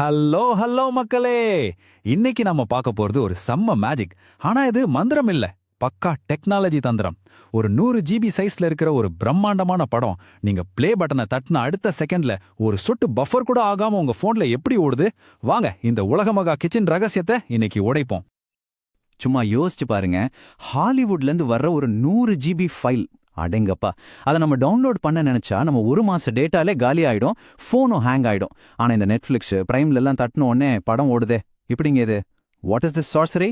Hello hello மக்களே. இன்னைக்கு நம்ம பார்க்க போறது ஒரு செம்ம மேஜிக் ஆனா இது மந்திரம் இல்ல. பக்கா டெக்னாலஜி தந்திரம். ஒரு நூறு ஜிபி சைஸ்ல இருக்கிற ஒரு பிரம்மாண்டமான படம். நீங்க பிளே பட்டனை தட்டின அடுத்த செகண்ட்ல ஒரு சொட்டு பஃபர் கூட ஆகாம உங்க போன்ல எப்படி ஓடுது? வாங்க இந்த உலகமகா கிச்சன் ரகசியத்தை இன்னைக்கு உடைப்போம். சும்மா யோசிச்சு பாருங்க. ஹாலிவுட்ல இருந்து வர்ற ஒரு நூறு ஜிபி ஃபைல் அடேங்கப்பா. அதை நம்ம டவுன்லோட் பண்ண நினைச்சா நம்ம ஒரு மாச டேட்டாலே காலி ஆகிடும் ஃபோனும் ஹேங் ஆயிடும். ஆனா இந்த நெட்ஃபிளிக்ஸ் பிரைம்ல எல்லாம் தட்டின உடனே படம் ஓடுதே. இப்படிங்க இது? What is this sir sorry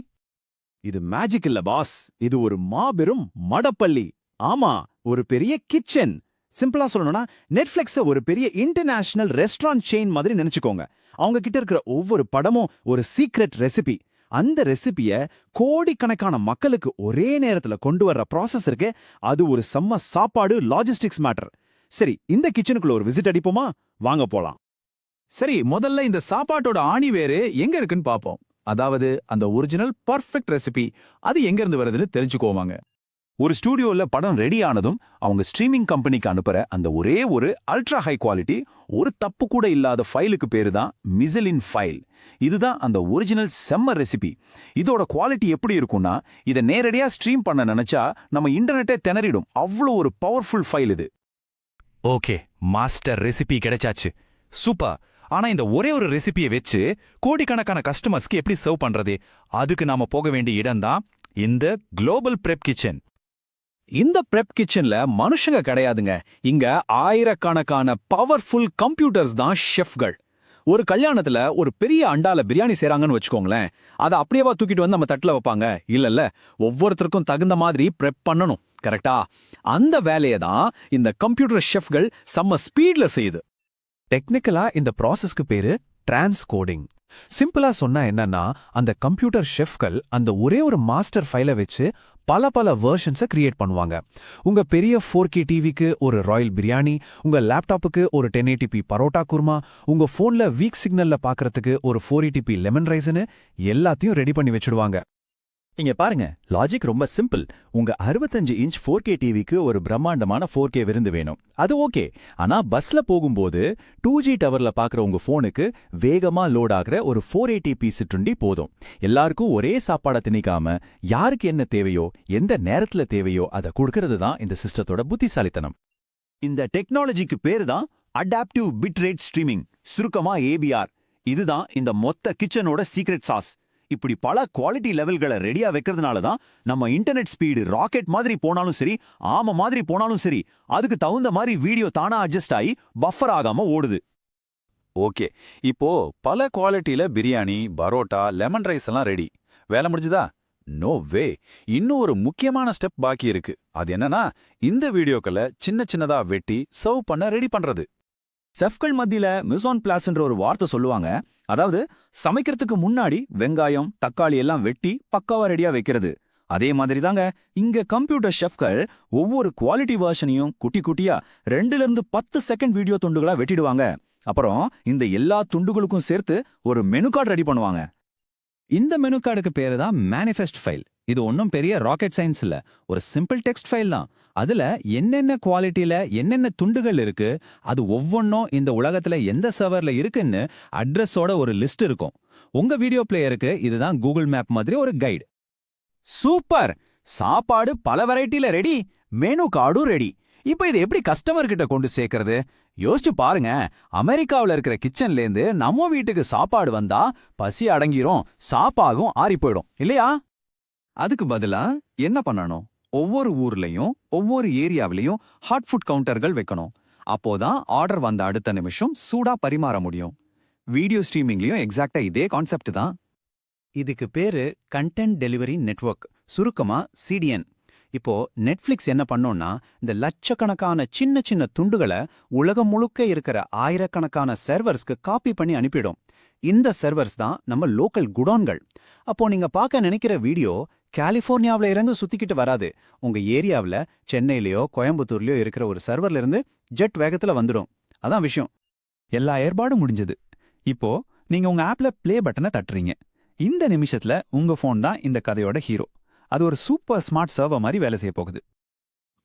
இது மேஜிக் இல்ல பாஸ் இது ஒரு மாபெரும் மடப்பள்ளி. ஆமா ஒரு பெரிய கிச்சன் சிம்பிளா சொல்லணும்னா நெட்ஃபிளிக்ஸ ஒரு பெரிய இன்டர்நேஷனல் ரெஸ்டாரண்ட் செயின் மாதிரி நினைச்சுக்கோங்க. அவங்க கிட்ட இருக்கிற ஒவ்வொரு படமும் ஒரு சீக்ரெட் ரெசிபி அந்த ரெசிபிய கோடிக்கணக்கான மக்களுக்கு ஒரே நேரத்துல கொண்டு வர்ற ப்ராசஸ் இருக்கு அது ஒரு செம்ம சாப்பாடு லாஜிஸ்டிக்ஸ் மேட்டர் சரி இந்த கிச்சனுக்குள்ள ஒரு விசிட் அடிப்போமா? வாங்க போலாம். சரி முதல்ல இந்த சாப்பாட்டோட ஆணி வேறு எங்க இருக்குன்னு பாப்போம். அதாவது அந்த ஒரிஜினல் பர்ஃபெக்ட் ரெசிபி அது எங்க இருந்து வருதுன்னு தெரிஞ்சுக்கோவாங்க ஒரு ஸ்டூடியோல படம் ரெடி ஆனதும் அவங்க ஸ்ட்ரீமிங் கம்பெனிக்கு அனுப்புற அந்த ஒரே ஒரு அல்ட்ரா ஹை குவாலிட்டி ஒரு தப்பு கூட இல்லாத ஃபைலுக்கு பேரு தான் மிசலின் ஃபைல் இதுதான் அந்த ஒரிஜினல் செம்ம ரெசிபி இதோட குவாலிட்டி எப்படி இருக்கும்னா இதை நேரடியா ஸ்ட்ரீம் பண்ண நினைச்சா நம்ம இன்டர்நெட்டே திணறிடும். அவ்வளோ ஒரு பவர்ஃபுல் ஃபைல் இது. ஓகே மாஸ்டர் ரெசிபி கிடைச்சாச்சு. சூப்பர். ஆனா இந்த ஒரே ஒரு ரெசிபியை வச்சு கோடிக்கணக்கான கஸ்டமர்ஸ்க்கு எப்படி சர்வ் பண்றது? அதுக்கு நாம போக வேண்டிய இடம்தான் இந்த குளோபல் பிரெப் கிச்சன் இந்த பிரெப் கிச்சன்ல மனுஷங்க கிடையாதுங்க. இங்க ஆயிரக்கணக்கான பவர்ஃபுல் கம்ப்யூட்டர்ஸ் தான் ஷெஃப்கள் ஒரு கல்யாணத்துல ஒரு பெரிய அண்டால பிரியாணி செய்றாங்கன்னு வச்சுக்கோங்களேன். அதை அப்படியேவா தூக்கிட்டு வந்து நம்ம தட்டுல வைப்பாங்க? இல்லல்ல. ஒவ்வொருத்தருக்கும் தகுந்த மாதிரி ப்ரெப் பண்ணணும். கரெக்டா அந்த வேலையை தான் இந்த கம்ப்யூட்டர் ஷெஃப்கள் செம்ம ஸ்பீட்ல செய்யுது. டெக்னிக்கலா இந்த ப்ராசஸ்க்கு பேரு டிரான்ஸ்கோடிங் சிம்பிளா சொன்னா என்னன்னா அந்த கம்ப்யூட்டர் ஷெஃப்கள் அந்த ஒரே ஒரு மாஸ்டர் ஃபைலை வச்சு பல பல வேர்ஷன்ஸை கிரியேட் பண்ணுவாங்க. உங்க பெரிய ஃபோர் கே டிவிக்கு ஒரு ராயல் பிரியாணி உங்க லேப்டாப்புக்கு ஒரு டென் ஏடிபி பரோட்டா குருமா உங்க ஃபோன்ல வீக் சிக்னல்ல பாக்குறதுக்கு ஒரு ஃபோர் ஏடிபி லெமன் ரைஸ்னு எல்லாத்தையும் ரெடி பண்ணி வச்சிடுவாங்க. இங்க பாருங்க லாஜிக் ரொம்ப சிம்பிள் உங்க 65 இன்ச் ஃபோர் கே டிவிக்கு ஒரு பிரம்மாண்டமான ஃபோர் கே விருந்து வேணும். அது ஓகே ஆனா பஸ்ல போகும்போது டூ ஜி டவர்ல பாக்குற உங்க போனுக்கு வேகமா லோட் ஆகுற ஒரு ஃபோர் ஏடிபி சிற்றுண்டி போதும். எல்லாருக்கும் ஒரே சாப்பாடை திணிக்காம யாருக்கு என்ன தேவையோ எந்த நேரத்துல தேவையோ அதை கொடுக்கறது தான் இந்த சிஸ்டத்தோட புத்திசாலித்தனம். இந்த டெக்னாலஜிக்கு பேரு தான் அடாப்டிவ் பிட் ரேட் ஸ்ட்ரீமிங் சுருக்கமா ஏபிஆர் இதுதான் இந்த மொத்த கிச்சனோட சீக்ரெட் சாஸ் இப்படி பல குவாலிட்டி லெவல்களை ரெடியா வைக்கிறதுனால தான் நம்ம இன்டர்நெட் ஸ்பீடு ராக்கெட் மாதிரி போனாலும் சரி ஆம மாதிரி போனாலும் சரி அதுக்கு தகுந்த மாதிரி வீடியோ தானா அட்ஜஸ்ட் ஆகி பஃபர் ஆகாம ஓடுது. ஓகே இப்போ பல குவாலிட்டியில பிரியாணி பரோட்டா லெமன் ரைஸ் எல்லாம் ரெடி வேலை முடிஞ்சுதா? நோ வே இன்னும் ஒரு முக்கியமான ஸ்டெப் பாக்கி இருக்கு. அது என்னன்னா இந்த வீடியோக்களை சின்ன சின்னதா வெட்டி சர்வ் பண்ண ரெடி பண்றது. செஃப்கள் மத்தியில மிசோன் பிளாஸ்ன்ற ஒரு வார்த்தை சொல்லுவாங்க. அதாவது சமைக்கிறதுக்கு முன்னாடி வெங்காயம் தக்காளி எல்லாம் வெட்டி பக்காவா ரெடியா வைக்கிறது. அதே மாதிரி தாங்க இங்க கம்ப்யூட்டர் ஷெஃப்கள் ஒவ்வொரு குவாலிட்டி வேர்ஷனையும் குட்டி குட்டியா ரெண்டுல இருந்து பத்து செகண்ட் வீடியோ துண்டுகளா வெட்டிடுவாங்க. அப்புறம் இந்த எல்லா துண்டுகளுக்கும் சேர்த்து ஒரு மெனு கார்டு ரெடி பண்ணுவாங்க. இந்த மெனு கார்டுக்கு பேரு தான் மேனிஃபெஸ்ட் ஃபைல் இது ஒன்றும் பெரிய ராக்கெட் சயின்ஸ் இல்லை. ஒரு சிம்பிள் டெக்ஸ்ட் ஃபைல் தான். அதுல என்னென்ன குவாலிட்டியில என்னென்ன துண்டுகள் இருக்கு அது ஒவ்வொன்றும் இந்த உலகத்துல எந்த சர்வர்ல இருக்குன்னு அட்ரஸோட ஒரு லிஸ்ட் இருக்கும். உங்க வீடியோ பிளேயருக்கு இதுதான் கூகுள் மேப் மாதிரி ஒரு கைடு சூப்பர்! சாப்பாடு பல வெரைட்டில ரெடி மெனு கார்டும் ரெடி இப்போ இதை எப்படி கஸ்டமர் கிட்ட கொண்டு சேர்க்கறது? யோசிச்சு பாருங்க. அமெரிக்காவுல இருக்கிற கிச்சன்ல இருந்து நம்ம வீட்டுக்கு சாப்பாடு வந்தா பசி அடங்கிரும் சாப்பாகும் ஆறி போயிடும். இல்லையா? அதுக்கு பதிலா என்ன பண்ணணும்? ஒவ்வொரு ஊர்லயும் ஒவ்வொரு ஏரியாவிலையும் ஹாட் ஃபுட் கவுண்டர்கள் வைக்கணும். அப்போதான் ஆர்டர் வந்த அடுத்த நிமிஷம் சூடா பரிமாற முடியும். வீடியோ ஸ்ட்ரீமிங்லயும் எக்ஸாக்டா இதே கான்செப்ட் தான். இதுக்கு பேரு கண்டென்ட் டெலிவரி நெட்வொர்க் சுருக்கமா சிடிஎன் இப்போ நெட்ஃபிளிக்ஸ் என்ன பண்ணோம்னா இந்த லட்சக்கணக்கான சின்ன சின்ன துண்டுகளை உலகம் முழுக்க இருக்கிற ஆயிரக்கணக்கான சர்வர்ஸ்க்கு காப்பி பண்ணி அனுப்பிடும். இந்த சர்வர்ஸ் தான் நம்ம லோக்கல் குடோன்கள். அப்போ நீங்க பார்க்க நினைக்கிற வீடியோ கலிஃபோர்னியாவுல இறங்க சுத்திக்கிட்டு வராது. உங்க ஏரியாவுல சென்னையிலயோ கோயம்புத்தூர்லயோ இருக்கிற ஒரு சர்வர்ல இருந்து ஜெட் வேகத்துல வந்துடும் அதான் விஷயம். எல்லா ஏற்பாடும் முடிஞ்சது. இப்போ நீங்க உங்க ஆப்ல பிளே பட்டனை தட்டுறீங்க. இந்த நிமிஷத்துல உங்க ஃபோன் தான் இந்த கதையோட ஹீரோ. அது ஒரு சூப்பர் ஸ்மார்ட் சர்வர் மாதிரி வேலை செய்ய போகுது.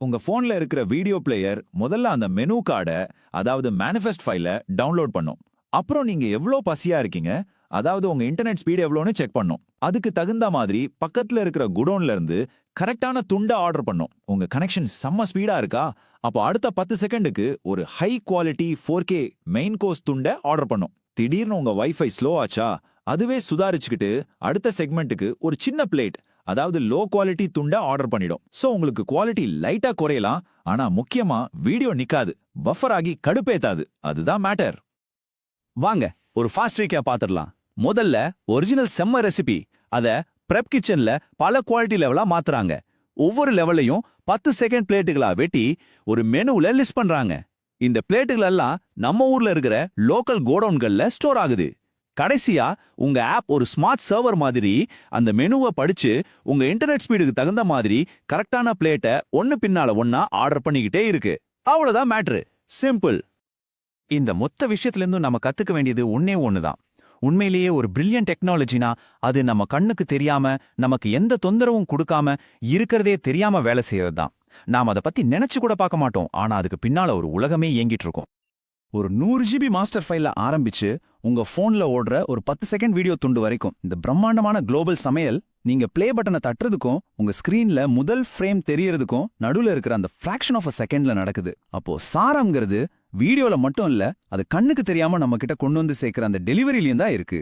உங்க போன்ல இருக்கிற வீடியோ பிளேயர் முதல்ல அந்த மெனு கார்டை அதாவது மேனிஃபெஸ்ட் ஃபைல டவுன்லோட் பண்ணும். அப்புறம் நீங்க எவ்ளோ பசியா இருக்கீங்க? அதாவது உங்க இன்டர்நெட் ஸ்பீடு எவ்வளோன்னு செக் பண்ணும். அதுக்கு தகுந்த மாதிரி பக்கத்துல இருக்கிற குடோன்ல இருந்து கரெக்டான துண்டை ஆர்டர் பண்ணும். உங்க கனெக்ஷன் செம்ம ஸ்பீடா இருக்கா? அப்போ அடுத்த பத்து செகண்டுக்கு ஒரு high quality four K main course துண்டை ஆர்டர் பண்ணும். திடீர்னு உங்க வைஃபை ஸ்லோ ஆச்சா? அதுவே சுதாரிச்சுக்கிட்டு அடுத்த செக்மெண்ட்டுக்கு ஒரு சின்ன பிளேட் அதாவது லோ குவாலிட்டி துண்டை ஆர்டர் பண்ணிடும். சோ உங்களுக்கு குவாலிட்டி லைட்டா குறையலாம். ஆனா முக்கியமா வீடியோ நிக்காது. பஃபர் ஆகி கடுப்பேத்தாது. அதுதான் மேட்டர் வாங்க ஒரு ஃபாஸ்ட் ரீக்கா பாத்துடலாம். முதல்ல ஒரிஜினல் செம்ம ரெசிபி அத ப்ரெப் கிச்சன்ல பல குவாலிட்டி லெவலா மாத்துறாங்க. ஒவ்வொரு லெவலையும் பத்து செகண்ட் பிளேட்டுகளா வெட்டி ஒரு மெனுல லிஸ்ட் பண்றாங்க. இந்த பிளேட்டுகள் எல்லாம் நம்ம ஊர்ல இருக்கிற லோக்கல் கோடவுன்கள்ல ஸ்டோர் ஆகுது. கடைசியா உங்க ஆப் ஒரு ஸ்மார்ட் சர்வர் மாதிரி அந்த மெனுவை படிச்சு உங்க இன்டர்நெட் ஸ்பீடுக்கு தகுந்த மாதிரி கரெக்டான பிளேட்டை ஒன்னு பின்னால ஒன்னா ஆர்டர் பண்ணிக்கிட்டே இருக்கு. அவ்வளவுதான் மேட்ரு சிம்பிள் இந்த மொத்த விஷயத்துல இருந்தும் நம்ம கத்துக்க வேண்டியது ஒன்னே ஒண்ணுதான். உண்மையிலேயே ஒரு பிரில்லியன் டெக்னாலஜினா அது நம்ம கண்ணுக்கு தெரியாம நமக்கு எந்த தொந்தரவும் கொடுக்காம இருக்கிறதே தெரியாம வேலை செய்யறது தான் நாம் அதை பத்தி நினைச்சு கூட பார்க்க மாட்டோம். ஆனா அதுக்கு பின்னால ஒரு உலகமே இயங்கிட்டு இருக்கும். ஒரு நூறு ஜிபி மாஸ்டர் ஃபைல்ல ஆரம்பிச்சு உங்க போன்ல ஓடுற ஒரு பத்து செகண்ட் வீடியோ துண்டு வரைக்கும் இந்த பிரம்மாண்டமான குளோபல் சமையல் நீங்க பிளே பட்டனை தட்டுறதுக்கும் உங்க ஸ்கிரீன்ல முதல் ஃப்ரேம் தெரியறதுக்கும் நடுவுல இருக்கிற அந்த ஃபிராக்ஷன் ஆஃப் அ செகண்ட்ல நடக்குது. அப்போ சாரம்ங்கிறது வீடியோல மட்டும் இல்ல அது கண்ணுக்கு தெரியாம நம்ம கிட்ட கொண்டு வந்து சேர்க்கிற அந்த டெலிவரிலையும் தான் இருக்கு.